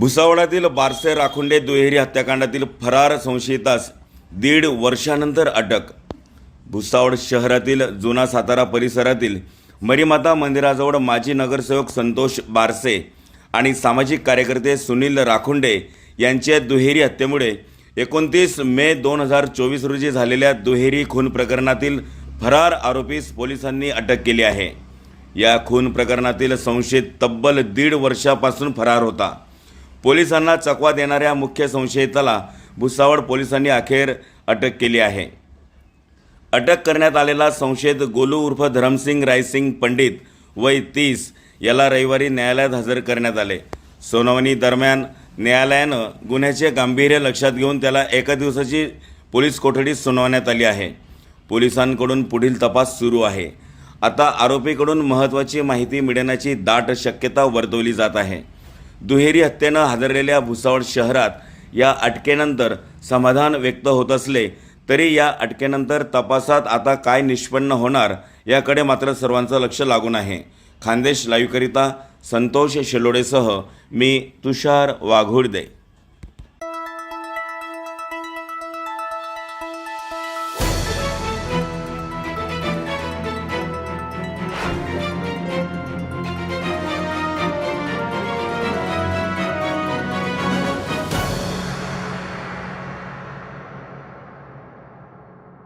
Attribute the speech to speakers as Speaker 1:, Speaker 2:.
Speaker 1: भुसावळातील बारसे राखुंडे दुहेरी हत्याकांडातील फरार संशयितास दीड वर्षानंतर अटक. भुसावळ शहरातील जुना सातारा परिसरातील मरीमाता मंदिराजवळ माजी नगरसेवक संतोष बारसे आणि सामाजिक कार्यकर्ते सुनील राखुंडे यांच्या दुहेरी हत्येमुळे एकोणतीस मे दोन हजार चोवीस रोजी झालेल्या दुहेरी खून प्रकरणातील फरार आरोपीस पोलिसांनी अटक केली आहे. या खून प्रकरणातील संशयित तब्बल दीड वर्षापासून फरार होता. पोलिसांना चकवा देणाऱ्या मुख्य संशयिताला भुसावळ पोलिसांनी अखेर अटक केली आहे. अटक करण्यात आलेला संशयित गोलू उर्फ धरमसिंग रायसिंग पंडित वय तीस याला रविवारी न्यायालयात हजर करण्यात आले. सुनावणी दरम्यान न्यायालयानं गुन्ह्याचे गांभीर्य लक्षात घेऊन त्याला एका दिवसाची पोलीस कोठडीत सुनावण्यात आली आहे. पोलिसांकडून पुढील तपास सुरू आहे. आता आरोपीकडून महत्त्वाची माहिती मिळण्याची दाट शक्यता वर्तवली जात आहे. दुहेरी हत्येनं हादरलेल्या भुसावळ शहरात या अटकेनंतर समाधान व्यक्त होत असले तरी या अटकेनंतर तपासात आता काय निष्पन्न होणार याकडे मात्र सर्वांचं लक्ष लागून आहे. खानदेश लाईव्हकरिता संतोष शेलोडेसह मी तुषार वाघोडदे.